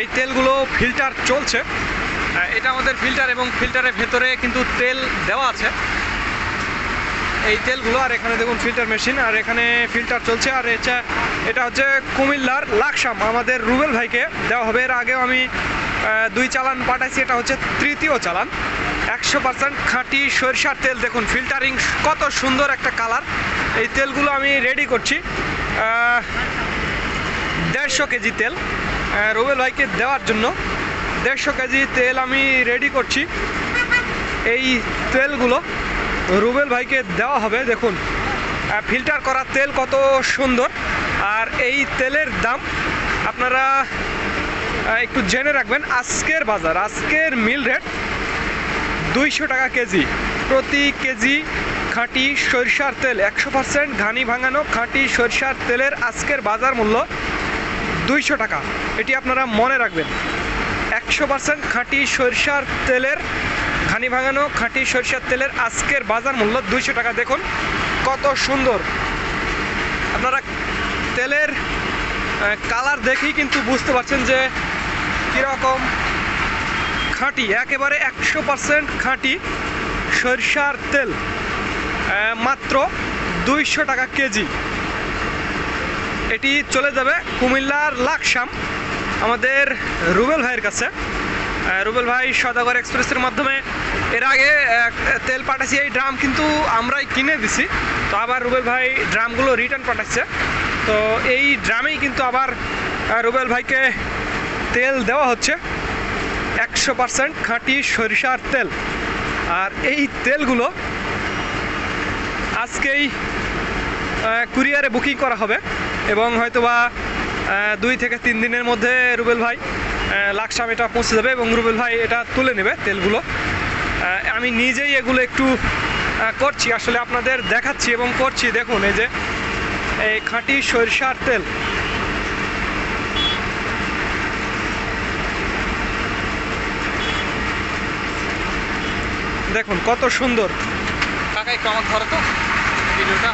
এই তেলগুলো ফিল্টার চলছে। এটা আমাদের ফিল্টার এবং ফিল্টারের ভেতরে কিন্তু তেল দেওয়া আছে। এই তেলগুলো, আর এখানে দেখুন ফিল্টার মেশিন আর এখানে ফিল্টার চলছে। আর এটা এটা হচ্ছে কুমিল্লার লাকসাম। আমাদের রুবেল ভাইকে দেওয়া হবে। এর আগেও আমি দুই চালান পাঠাইছি। এটা হচ্ছে তৃতীয় চালান। একশো পার্সেন্ট খাঁটি সরিষার তেল। দেখুন ফিল্টারিং কত সুন্দর একটা কালার এই তেলগুলো আমি রেডি করছি। দেড়শো কেজি তেল। রুবেল ভাইকে দেওয়ার জন্য দেড়শো কেজি তেল আমি রেডি করছি। এই তেলগুলো রুবেল ভাইকে দেওয়া হবে, দেখুন। ফিল্টার করা তেল কত সুন্দর। আর এই তেলের দাম আপনারা একটু জেনে রাখবেন, আজকের বাজার, আজকের মিল রেট দুইশো টাকা কেজি। প্রতি কেজি খাঁটি সরিষার তেল, একশো পার্সেন্ট ঘানি ভাঙানো খাঁটি সরিষার তেলের আজকের বাজার মূল্য দুইশো টাকা। এটি আপনারা মনে রাখবেন। একশো পার্সেন্ট খাঁটি সরিষার তেলের, ঘানি ভাঙানো খাঁটি সরিষার তেলের আজকের বাজার মূল্য দুইশো টাকা। দেখুন কত সুন্দর। আপনারা তেলের কালার দেখেই কিন্তু বুঝতে পারছেন যে কীরকম খাঁটি। একেবারে একশো পার্সেন্ট খাঁটি সরিষার তেল মাত্র দুইশো টাকা কেজি। এটি চলে যাবে কুমিল্লার লাকসাম, আমাদের রুবেল ভাইয়ের কাছে। রুবেল ভাই সদাগর এক্সপ্রেসের মাধ্যমে এর আগে তেল পাঠাচ্ছি এই ড্রাম কিন্তু আমরাই কিনে দিছি। তো আবার রুবেল ভাই ড্রামগুলো রিটার্ন পাঠাচ্ছে তো এই ড্রামেই কিন্তু আবার রুবেল ভাইকে তেল দেওয়া হচ্ছে। একশো পার্সেন্ট খাঁটি সরিষার তেল। আর এই তেলগুলো আজকেই কুরিয়ারে বুকিং করা হবে। এবং হয়তোবা দুই থেকে তিন দিনের মধ্যে রুবেল ভাই লাকসাম এটা পৌঁছে যাবে এবং রুবেল ভাই এটা তুলে নেবে তেলগুলো। আমি নিজেই এগুলো একটু করছি, আসলে আপনাদের দেখাচ্ছি এবং করছি। দেখুন, এই যে, এই খাঁটি সরিষার তেল। দেখুন, কত সুন্দর। কাকা একটু আমার ধরো তো, ভিডিওটা।